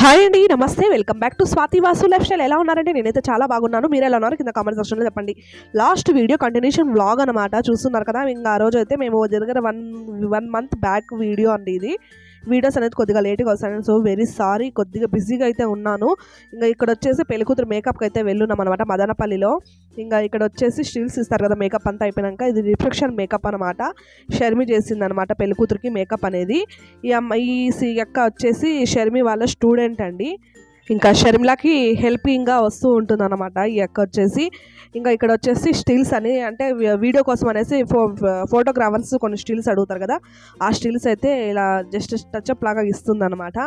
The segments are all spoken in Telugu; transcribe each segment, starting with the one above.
హాయ్ అండి నమస్తే. Welcome back to Swathi Vasu lifestyle. ఎలా ఉన్నారంటే నేనైతే చాలా బాగున్నాను. మీరు ఎలా ఉన్నారు? కింద కామెంట్ సెక్షన్లో చెప్పండి. లాస్ట్ వీడియో కంటిన్యూషన్ వ్లాగ్ అనమాట చూస్తున్నారు కదా ఇంకా ఆ రోజు అయితే మేము జరిగిన one one month back video అండి ఇది. వీడియోస్ అనేది కొద్దిగా లేట్గా వస్తాను సో వెరీ సారీ కొద్దిగా బిజీగా అయితే ఉన్నాను. ఇంకా ఇక్కడ వచ్చేసి పెళ్ళికూతురు మేకప్కి అయితే వెళ్ళున్నాం అనమాట మదనపల్లిలో. ఇంకా ఇక్కడ వచ్చేసి స్టిల్స్ ఇస్తారు కదా మేకప్ అంతా అయిపోయినాక ఇది రిఫ్లెక్షన్ మేకప్ అనమాట షర్మి చేసింది అనమాట పెళ్ళికూతురికి మేకప్ అనేది. ఈ అమ్మాయి ఈ సి- అక్క వచ్చేసి షర్మి వాళ్ళ స్టూడెంట్ అండి. ఇంకా షర్మిలాకి హెల్పింగ్గా వస్తూ ఉంటుంది అనమాట ఈ అక్క వచ్చేసి. ఇంకా ఇక్కడ వచ్చేసి స్టిల్స్ అని అంటే వీడియో కోసం అనేసి ఫో ఫోటోగ్రాఫర్స్ కొన్ని స్టిల్స్ అడుగుతారు కదా. ఆ స్టిల్స్ అయితే ఇలా జస్ట్ టచ్అప్ లాగా ఇస్తుంది అనమాట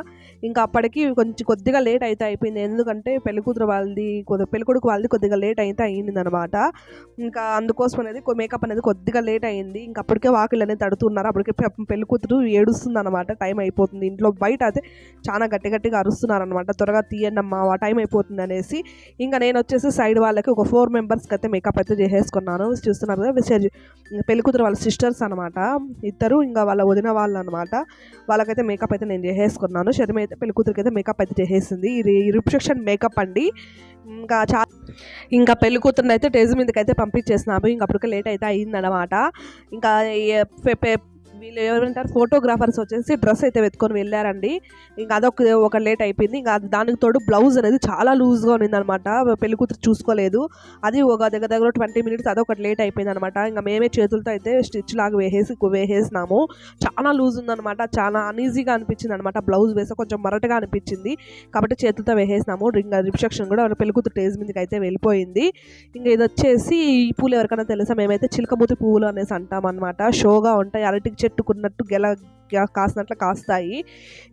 ఇంకా అప్పటికి కొంచెం కొద్దిగా లేట్ అయితే అయిపోయింది. ఎందుకంటే పెళ్ళికూతురు వాళ్ళది పెళ్ళికొడుకు వాళ్ళది కొద్దిగా లేట్ అయితే అయ్యింది అనమాట ఇంకా అందుకోసం అనేది మేకప్ అనేది కొద్దిగా లేట్ అయింది. ఇంకా అప్పటికే వాకిలు అనేది తడుతున్నారు. అప్పటికే పెళ్ళికూతురు ఏడుస్తుంది అనమాట టైం అయిపోతుంది. ఇంట్లో బయట అయితే చాలా గట్టి గట్టిగా అరుస్తున్నారు అనమాట త్వరగా తీయండమ్మా ఆ టైం అయిపోతుంది అనేసి ఇంకా నేను వచ్చేసి సైడ్ వాళ్ళకి ఒక ఫోర్ మెంబర్స్కి అయితే మేకప్ అయితే చేసేసుకున్నాను. చూస్తున్నారు కదా విసేజ్ పెళ్ళికూతురు వాళ్ళ సిస్టర్స్ అనమాట ఇద్దరు ఇంకా వాళ్ళ వదిన వాళ్ళు అనమాట వాళ్ళకైతే మేకప్ అయితే నేను చేసేసుకున్నాను. శరీరం అయితే పెళ్ళి కూతురికి అయితే మేకప్ అయితే చేసేసింది. ఇది రిసెప్షన్ మేకప్ అండి. ఇంకా చా ఇంకా పెళ్ళికూతురుని అయితే టేజ్ మీదకి అయితే పంపించేసినాము ఇంకా అప్పటికే లేట్ అయితే అయిందనమాట ఇంకా వీళ్ళు ఎవరంటారు? ఫోటోగ్రాఫర్స్ వచ్చేసి డ్రెస్ అయితే వెతుకొని వెళ్ళారండి. ఇంకా అదొక ఒక లేట్ అయిపోయింది. ఇంకా దానికి తోడు బ్లౌజ్ అనేది చాలా లూజ్గా ఉన్నిందనమాట. పెళ్ళి కూతురు చూసుకోలేదు. అది ఒక దగ్గర దగ్గర ట్వంటీ మినిట్స్ అదొకటి లేట్ అయిపోయింది అనమాట ఇంకా మేమే చేతులతో అయితే స్టిచ్ లాగా వేసేసి వేసేసినాము. చాలా లూజ్ ఉందనమాట. చాలా అనీజీగా అనిపించింది అనమాట బ్లౌజ్ వేస్తే కొంచెం మరటగా అనిపించింది. కాబట్టి చేతులతో వేసేసినాము. ఇంకా రిసెప్షన్ కూడా పెళ్ళి కూతురు టేజ్ మీదకి అయితే వెళ్ళిపోయింది. ఇంకా ఇది వచ్చేసి ఈ పూలు ఎవరికైనా తెలుసా? మేమైతే చిలకమూతి పువ్వులు అనేసి అంటాం అనమాట షోగా ఉంటాయి. అరటికి పెట్టుకున్నట్టు గెల కాసినట్లు కాస్తాయి.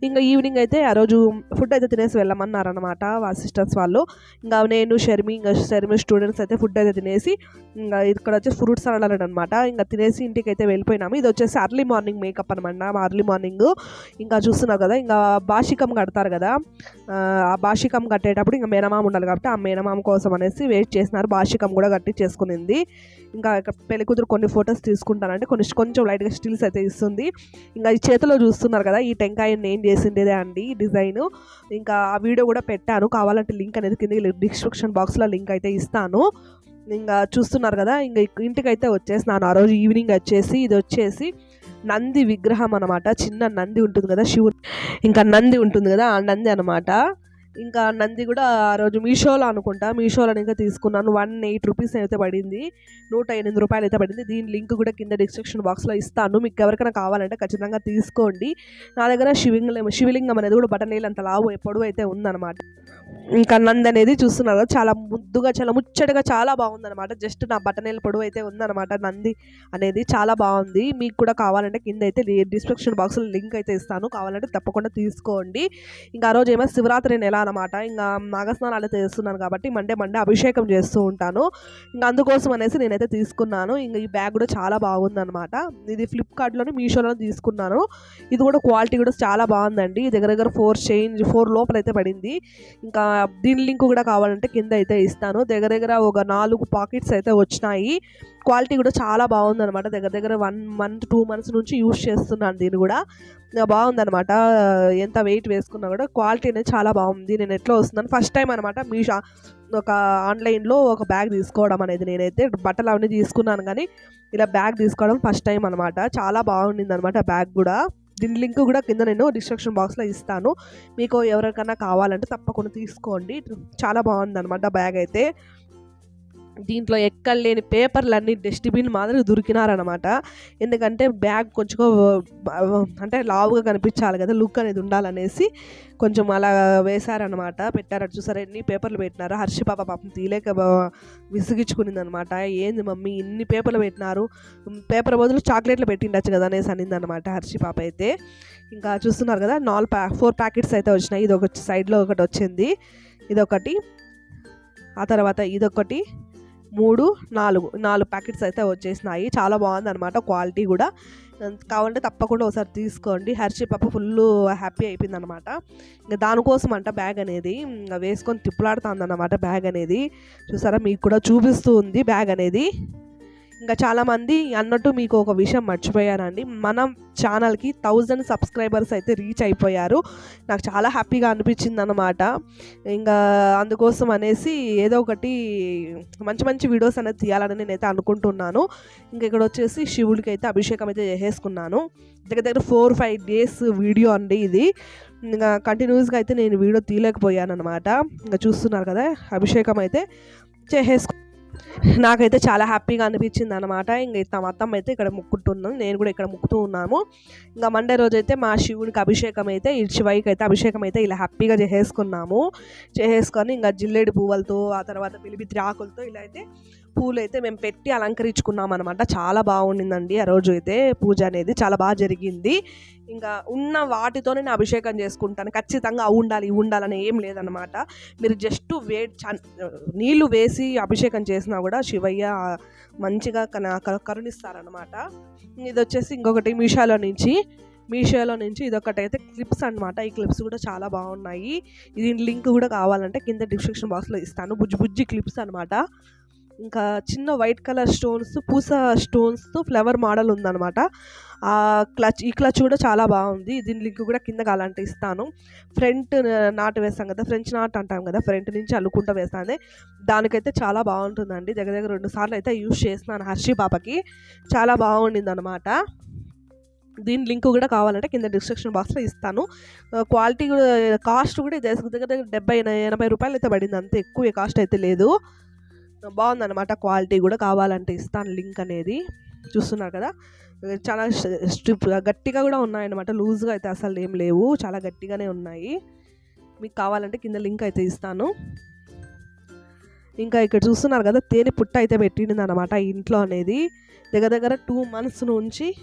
ఇంకా ఈవినింగ్ అయితే ఆ రోజు ఫుడ్ అయితే తినేసి వెళ్ళమన్నారు అనమాట వాళ్ళ సిస్టర్స్ వాళ్ళు. ఇంకా నేను షర్మి ఇంకా షర్మి స్టూడెంట్స్ అయితే ఫుడ్ అయితే తినేసి ఇంకా ఇక్కడ వచ్చేసి ఫ్రూట్స్ సలాడ్ అనమాట ఇంకా తినేసి ఇంటికి అయితే వెళ్ళిపోయినాము. ఇది వచ్చేసి అర్లీ మార్నింగ్ మేకప్ అనమాట అర్లీ మార్నింగ్ ఇంకా చూస్తున్నావు కదా ఇంకా బాషికం కడతారు కదా. ఆ, భాషికం బాషికం కట్టేటప్పుడు ఇంకా మేనమామ ఉండాలి కాబట్టి ఆ మేనమామ కోసం అనేసి వెయిట్ చేసినారు. బాషికం కూడా కట్టి చేసుకునింది. ఇంకా ఇక్కడ పెళ్ళి కూతురు కొన్ని ఫొటోస్ తీసుకుంటానంటే కొన్ని కొంచెం లైట్గా స్టిల్స్ అయితే ఇస్తుంది. ఇంకా చేతిలో చూస్తున్నారు కదా ఈ టెంకాయ నేను చేసిండేదే అండి డిజైన్. ఇంకా ఆ వీడియో కూడా పెట్టాను. కావాలంటే లింక్ అనేది కింద డిస్క్రిప్షన్ బాక్స్లో లింక్ అయితే ఇస్తాను. ఇంకా చూస్తున్నారు కదా ఇంకా ఇక్- ఇంటికైతే వచ్చేసినాను. ఆ రోజు ఈవినింగ్ వచ్చేసి ఇది వచ్చేసి నంది విగ్రహం అనమాట చిన్న నంది ఉంటుంది కదా శివుడు ఇంకా నంది ఉంటుంది కదా ఆ నంది అనమాట ఇంకా నంది కూడా ఆ రోజు మీషోలో అనుకుంటా. మీషోలో ఇంకా తీసుకున్నాను. వన్ ఎయిట్ రూపీస్ అయితే పడింది. నూట ఎనిమిది రూపాయలు అయితే పడింది. దీని లింక్ కూడా కింద డిస్క్రిప్షన్ బాక్స్లో ఇస్తాను. మీకు ఎవరికైనా కావాలంటే ఖచ్చితంగా తీసుకోండి. నా దగ్గర శివింగం శివలింగం అనేది కూడా బటన్ అంత లావు పొడవు అయితే ఉందన్నమాట. ఇంకా నంది అనేది చూస్తున్నారు. చాలా ముద్దుగా చాలా ముచ్చటగా చాలా బాగుందనమాట జస్ట్ నా బటనేల పొడవు అయితే ఉందనమాట నంది అనేది. చాలా బాగుంది. మీకు కూడా కావాలంటే కింద అయితే డిస్క్రిప్షన్ బాక్స్లో లింక్ అయితే ఇస్తాను. కావాలంటే తప్పకుండా తీసుకోండి. ఇంకా ఆ రోజు ఏమో శివరాత్రి నెల అనమాట ఇంకా నాగస్నానాలు అయితే చేస్తున్నాను కాబట్టి మండే మండే అభిషేకం చేస్తూ ఉంటాను. ఇంకా అందుకోసం అనేసి నేనైతే తీసుకున్నాను. ఇంకా ఈ బ్యాగ్ కూడా చాలా బాగుందనమాట ఇది ఫ్లిప్కార్ట్లోనే మీషోలోనే తీసుకున్నాను. ఇది కూడా క్వాలిటీ కూడా చాలా బాగుందండి. దగ్గర దగ్గర ఫోర్ చేంజ్ ఫోర్ లోపల అయితే పడింది. ఇంకా దీని లింక్ కూడా కావాలంటే కింద అయితే ఇస్తాను. దగ్గర దగ్గర ఒక నాలుగు పాకెట్స్ అయితే వచ్చినాయి. క్వాలిటీ కూడా చాలా బాగుందనమాట దగ్గర దగ్గర వన్ మంత్ టూ మంత్స్ నుంచి యూజ్ చేస్తున్నాను దీన్ని కూడా. బాగుందనమాట ఎంత వెయిట్ వేసుకున్నా కూడా క్వాలిటీ అనేది చాలా బాగుంది. నేను ఎట్లా వస్తున్నాను? ఫస్ట్ టైం అనమాట మీ షా ఒక ఆన్లైన్లో ఒక బ్యాగ్ తీసుకోవడం అనేది నేనైతే బట్టలు అవన్నీ తీసుకున్నాను కానీ ఇలా బ్యాగ్ తీసుకోవడం ఫస్ట్ టైం అనమాట చాలా బాగుండింది అనమాట బ్యాగ్ కూడా. దీని లింక్ కూడా కింద నేను డిస్క్రిప్షన్ బాక్స్లో ఇస్తాను. మీకు ఎవరికైనా కావాలంటే తప్పకుండా తీసుకోండి. చాలా బాగుంది అనమాట బ్యాగ్ అయితే. దీంట్లో ఎక్కడ లేని పేపర్లు డస్ట్బిన్ మాదిరి దొరికినారనమాట ఎందుకంటే బ్యాగ్ కొంచెం అంటే లావుగా కనిపించాలి కదా లుక్ అనేది ఉండాలనేసి కొంచెం అలా వేశారనమాట పెట్టారు చూసారా ఎన్ని పేపర్లు పెట్టినారు? హర్షి పాప పాపం తీలేక విసిగించుకునింది అనమాట ఏంది మమ్మీ ఇన్ని పేపర్లు పెట్టినారు? పేపర్ బదులు చాక్లెట్లు పెట్టిండొచ్చు కదా అనేసి అనింది అనమాట హర్షి పాప అయితే. ఇంకా చూస్తున్నారు కదా నాలుగు ప్యా ఫోర్ ప్యాకెట్స్ అయితే వచ్చినాయి. ఇది ఒక సైడ్లో ఒకటి వచ్చింది. ఇదొకటి ఆ తర్వాత ఇదొకటి మూడు నాలుగు నాలుగు ప్యాకెట్స్ అయితే వచ్చేసినాయి. చాలా బాగుంది అనమాట క్వాలిటీ కూడా. కావాలంటే తప్పకుండా ఒకసారి తీసుకోండి. హర్షి పాప ఫుల్ హ్యాపీ అయిపోయింది అనమాట ఇంకా దానికోసం అంట బ్యాగ్ అనేది వేసుకొని తిప్పులాడుతుంది అనమాట బ్యాగ్ అనేది. చూసారా? మీకు కూడా చూపిస్తూ ఉంది బ్యాగ్ అనేది. ఇంకా చాలామంది అన్నట్టు మీకు ఒక విషయం మర్చిపోయానండి. మన ఛానల్కి థౌజండ్ సబ్స్క్రైబర్స్ అయితే రీచ్ అయిపోయారు. నాకు చాలా హ్యాపీగా అనిపించింది అనమాట ఇంకా అందుకోసం అనేసి ఏదో ఒకటి మంచి మంచి వీడియోస్ అనేది తీయాలని నేనైతే అనుకుంటున్నాను. ఇంకా ఇక్కడ వచ్చేసి శివుడికి అయితే అభిషేకం అయితే చేసేసుకున్నాను. దగ్గర దగ్గర ఫోర్ ఫైవ్ డేస్ వీడియో అండి ఇది. ఇంకా కంటిన్యూస్గా అయితే నేను వీడియో తీయలేకపోయాను అనమాట ఇంకా చూస్తున్నారు కదా అభిషేకం అయితే చేసేసుకు నాకైతే చాలా హ్యాపీగా అనిపించింది అనమాట ఇంక తమ అత్తమ్మ అయితే ఇక్కడ ముక్కుంటున్నాం నేను కూడా ఇక్కడ ముక్కుతూ ఉన్నాము. ఇంకా మండే రోజు అయితే మా శివుడికి అభిషేకం అయితే ఈ అయితే అభిషేకం అయితే ఇలా హ్యాపీగా చేసేసుకున్నాము. చేసేసుకొని ఇంకా జిల్లేడు పువ్వులతో ఆ తర్వాత పిలిపిత్రి ఆకులతో ఇలా అయితే పూలు అయితే మేము పెట్టి అలంకరించుకున్నాం అనమాట చాలా బాగుండిందండి. ఆ రోజు అయితే పూజ అనేది చాలా బాగా జరిగింది. ఇంకా ఉన్న వాటితోనే నేను అభిషేకం చేసుకుంటాను. ఖచ్చితంగా అవి ఉండాలి ఇవి ఉండాలని ఏం లేదనమాట మీరు జస్ట్ వే నీళ్ళు వేసి అభిషేకం చేసినా కూడా శివయ్య మంచిగా కన- క- కరుణిస్తారనమాట ఇది వచ్చేసి ఇంకొకటి మీషోలో నుంచి మీషోలో నుంచి ఇదొకటి అయితే క్లిప్స్ అనమాట ఈ క్లిప్స్ కూడా చాలా బాగున్నాయి. దీని లింక్ కూడా కావాలంటే కింద డిస్క్రిప్షన్ బాక్స్లో ఇస్తాను. బుజ్జి బుజ్జి క్లిప్స్ అనమాట ఇంకా చిన్న వైట్ కలర్ స్టోన్స్ పూస స్టోన్స్తో ఫ్లవర్ మోడల్ ఉందన్నమాట. ఆ క్లచ్ ఈ క్లచ్ కూడా చాలా బాగుంది. దీని లింక్ కూడా కింద అలాంటి ఇస్తాను. ఫ్రంట్ నాటు వేస్తాం కదా ఫ్రెంచ్ నాట్ అంటాం కదా ఫ్రంట్ నుంచి అల్లుకుంటూ వేస్తాను. దానికైతే చాలా బాగుంటుందండి. దగ్గర దగ్గర రెండు సార్లు అయితే యూస్ చేస్తున్నాను హర్షి పాపకి. చాలా బాగుండింది అనమాట దీని లింక్ కూడా కావాలంటే కింద డిస్క్రిప్షన్ బాక్స్లో ఇస్తాను. క్వాలిటీ కూడా కాస్ట్ కూడా దగ్గర దగ్గర డెబ్బై ఎనభై రూపాయలు అయితే పడింది. అంతే ఎక్కువ కాస్ట్ అయితే లేదు. బాగుందన్నమాట క్వాలిటీ కూడా కావాలంటే ఇస్తాను లింక్ అనేది. చూస్తున్నారు కదా? చాలా స్ట్రిప్ గట్టిగా కూడా ఉన్నాయన్నమాట. లూజ్గా అయితే అసలు ఏం లేవు. చాలా గట్టిగానే ఉన్నాయి. మీకు కావాలంటే కింద లింక్ అయితే ఇస్తాను. ఇంకా ఇక్కడ చూస్తున్నారు కదా? తేనె పుట్ట అయితే పెట్టింది అనమాట ఇంట్లో అనేది. దగ్గర దగ్గర టూ మంత్స్ నుంచి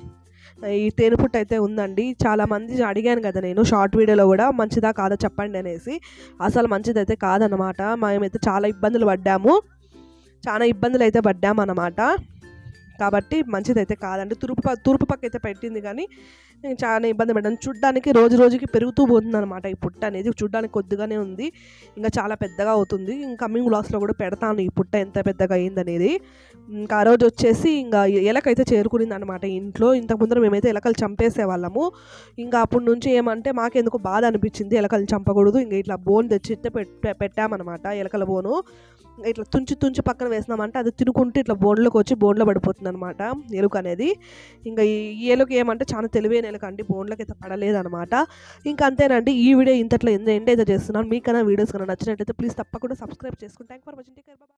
ఈ తేనె పుట్ట అయితే ఉందండి. చాలామంది అడిగాను కదా నేను షార్ట్ వీడియోలో కూడా మంచిదా కాదా చెప్పండి అనేసి. అసలు మంచిదైతే కాదనమాట మేమైతే చాలా ఇబ్బందులు పడ్డాము. చాలా ఇబ్బందులు అయితే పడ్డామన్నమాట. కాబట్టి మంచిదైతే కాదండి. తూర్పు తూర్పు పక్క అయితే పెట్టింది కానీ నేను చాలా ఇబ్బంది పడ్డాను. చూడ్డానికి రోజు రోజుకి పెరుగుతూ పోతుంది అనమాట ఈ పుట్ట అనేది. చూడ్డానికి కొద్దిగానే ఉంది. ఇంకా చాలా పెద్దగా అవుతుంది. ఇంకా కమింగ్ లాస్లో కూడా పెడతాను ఈ పుట్ట ఎంత పెద్దగా అయిందనేది ఇంకా ఆ రోజు వచ్చేసి ఇంకా ఎలకైతే చేరుకునింది అనమాట ఇంట్లో. ఇంతకు ముందర మేమైతే ఎలకలు చంపేసే వాళ్ళము. ఇంకా అప్పటి నుంచి ఏమంటే మాకెందుకు బాధ అనిపించింది. ఎలకలు చంపకూడదు. ఇంకా ఇట్లా బోన్ తెచ్చి పెట్ట పెట్టామన్నమాట ఎలకల బోను. ఇట్లా తుంచి తుంచి పక్కన వేసినామంటే అది తినుకుంటూ ఇట్లా బోన్లోకి వచ్చి బోన్లో పడిపోతుంది అనమాట ఎలుక అనేది. ఇంకా ఈ ఎలుక ఏమంటే చాలా తెలివైన ఎలుక అండి. బోన్లోకి అయితే పడలేదనమాట ఇంకా అంతేనండి. ఈ వీడియో ఇంతట్లో ఎండ్ అయితే చేస్తున్నాను. మీకన్నా వీడియోస్ కన్నా నచ్చినట్లయితే ప్లీజ్ తప్పకుండా సబ్స్క్రైబ్ చేసుకుంటాను థ్యాంక్ ఫర్ వాచింగ్. టేక్